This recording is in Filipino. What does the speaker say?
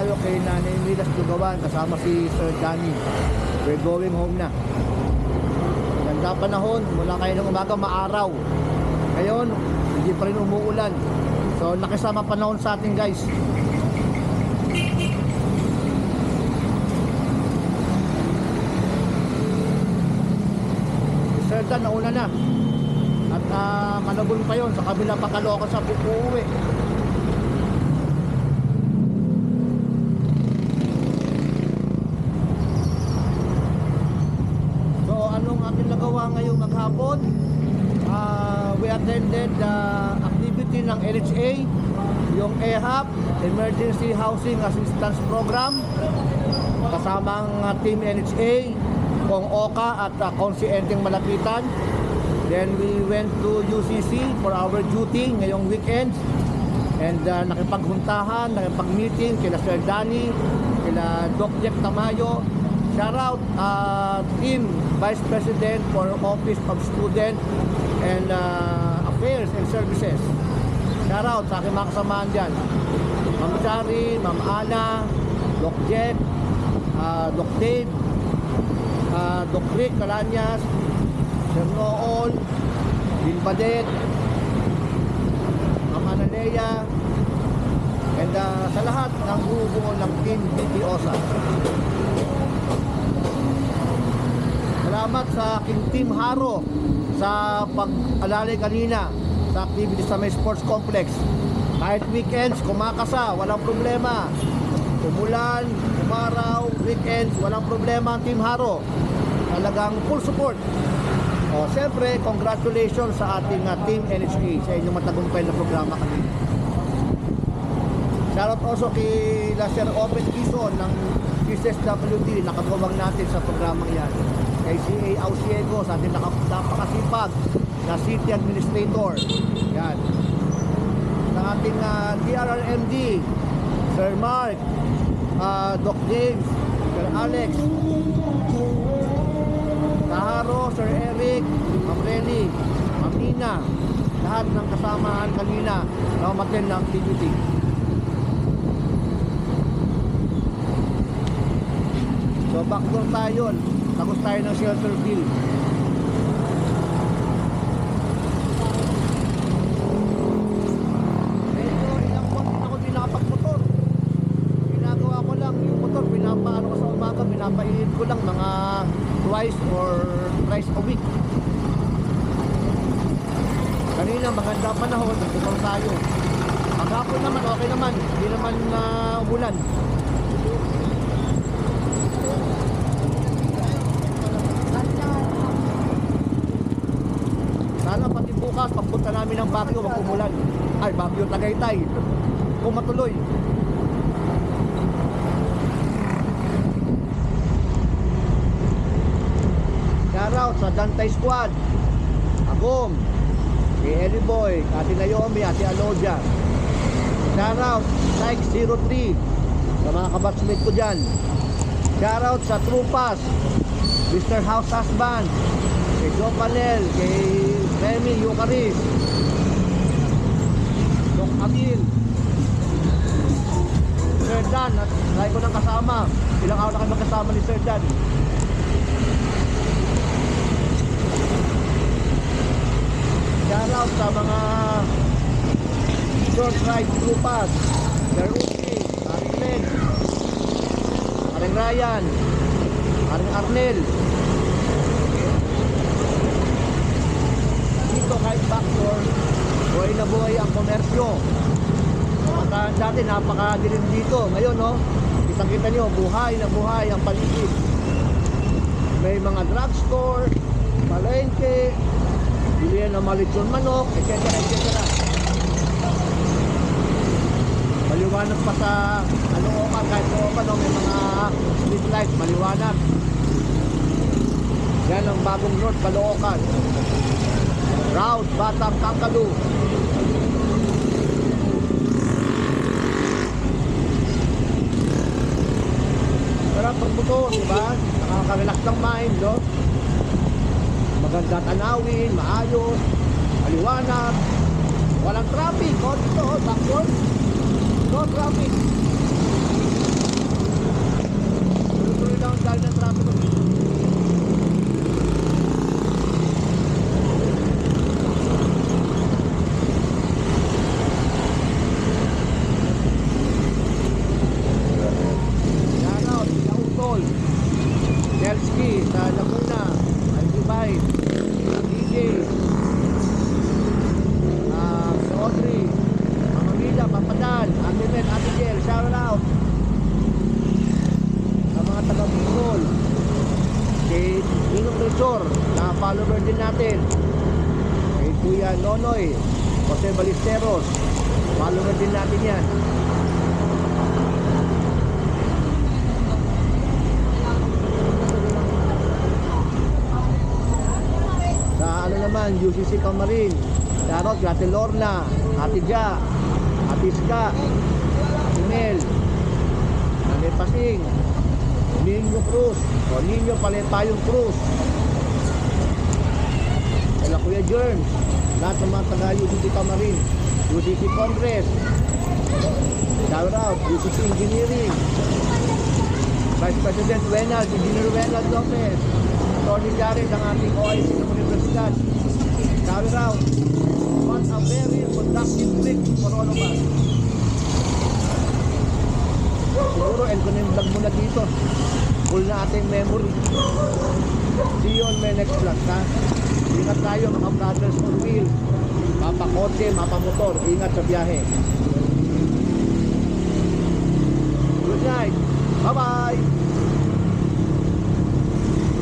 tayo kay Nanay Milas Tugawan kasama si Sir Danny. We're going home na. Ganda panahon, mula kayo ng umaga maaraw. Ngayon, hindi pa rin umuulan. So, nakisama panahon sa atin guys. Si Sir Dan, nauna na. At uh, malabon pa yon sa kabila pa Caloocan sa uuwi. So anong nagawa ngayong maghapon? Ah, we attended the activity ng LHA, yung EHAP, Emergency Housing Assistance Program, kasamang uh, Team NHA, Kong Oka at uh, Konsi Enteng Malapitan. Then we went to UCC for our duty ngayong weekend. And uh, nakipaghuntahan, nakipag-meeting kila Sir Danny, kila Doc Jeff Tamayo. Shout out uh, Team Vice President for Office of Student and uh, Affairs and Services. Shout out sa aking mga kasamaan dyan. Ma'am Chari, Ma'am Ana, Doc Jeff, uh, Doc Dave, uh, Doc Rick Calanyas, Sir Nool, Bill Badet, Ma'am Analea, and uh, sa lahat ng bubuo ng Team BTOSA. Salamat sa aking Team Haro sa pag-alalay kanina sa activity sa may sports complex. Kahit weekends, kumakasa, walang problema. Umulan, umaraw, weekends, walang problema ang Team Haro. Talagang full support. O, siyempre, congratulations sa ating uh, Team NHA sa inyong matagumpay na programa kanina. Shoutout also kay Sir Obed Quezon ng PSSWD nakatuwang natin sa programang yan. CA Ausiego sa ating napakasipag na City Administrator. Yan. Ng ating uh, DRRMD, Sir Mark, uh, Doc James, Sir Alex, Taharo, Sir Eric, Ma'am Nina, lahat ng kasamahan kanina na umaten ng activity. So backdoor tayo, tapos tayo ng shelter bill. Medyo ilang buwan din ako din nakapagmotor. Ginagawa ko lang, yung motor, pinapaano ko sa umaga, pinapainit ko lang mga twice or thrice a week. Kanina, maganda panahon, nagpupang tayo. Maghapon naman, okay naman. Hindi naman na umulan. Sana bukas, pagpunta namin ng Baguio, wag. Ay, Baguio, Tagaytay. Kung matuloy. Shoutout sa Dantay Squad. Agom. Kay Ellie Boy, Ate Naomi, Ate Alodia. Shoutout Nike 03 sa mga kabatsmate ko dyan. Shoutout sa Trupas, Mr. House Husband, kay Joe Panel, kay Remy Yucaris, Doc Adil, Sir Dan, at lagi ko nang kasama. Ilang araw na kami magkasama ni Sir Dan. Shoutout sa mga short ride grupas, Sir Uzi, Aring Len, Aring Ryan, Aring Arnel, backdoor, buhay na buhay ang komersyo. Pagka dati napakadilim dito. Ngayon, no, kitang kita nyo, buhay na buhay ang paligid. May mga drugstore, palengke, bilihan ng malitsyon manok, etc. etc. Maliwanag pa sa ano ka, kahit ano ka, no, may mga street light, maliwanag. Yan ang bagong North Caloocan. Round Batang Kakadu Sarap ang buto, di ba? Nakaka-relax ng mind, no? Maganda tanawin, maayos, maliwanag, walang traffic, o dito, o, backward, no traffic. Tuloy-tuloy lang dahil ng traffic. Sa Laguna, Antibay, DJ, ah, si Audrey, Mama Mila, Papadal, Ate Mel, Ate Jel, shoutout sa mga taga Bicol, si Ninong Resor, na follower din natin, kay Kuya Nonoy, Jose Balisteros, follower din natin yan. Sa naman, UCC Camarin, Charot, Ate Lorna, Ate Ja, Ate Ska, Ate Mel, Ate Pasing, Nino Cruz, o Nino Paletayong Cruz, Kala Kuya Jerns, lahat ng mga taga UCC Camarin, UCC Congress, out, UCC Engineering, Vice President Wenal, Engineer Wenal Lopez, Attorney Jared, ang ating OIC ng Universidad. Shout out. What a very productive week for all of us. Siguro, end ko na yung vlog muna dito. Full na ating memory. See you on my next vlog, ha? Ingat tayo, mga brothers on wheel. Mapakotse, mapamotor. Ingat sa biyahe. Good night. Bye-bye.